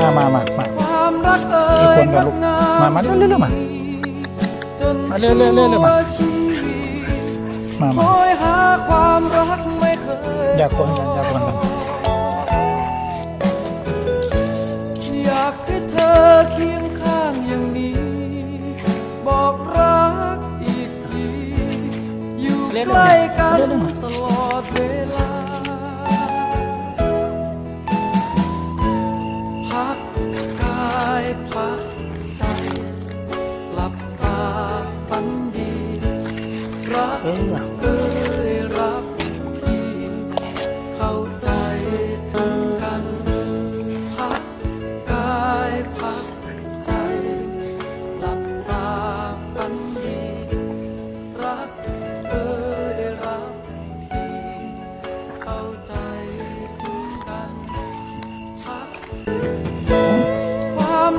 มามามามาความรักเอ่กี่ยคนกันลูกมามาเร็วเร็วเร็วมาจนมาเร็วเร็วเร็วเร็วมาชีวิตมาคมาอยหาความรักไม่เคยอย่าคนกันอย่าคนกันอยากให้เธอเคียงข้างอย่างนี้บอกรักอีกทีอยู่ใกล้กันตลอดเวลา พักใหลับเอ้ยรักพี่เข้าใจถึงกันพักกายพักใจหลับตาฝันดีรักเอ้ยรักพี่เข้าใจ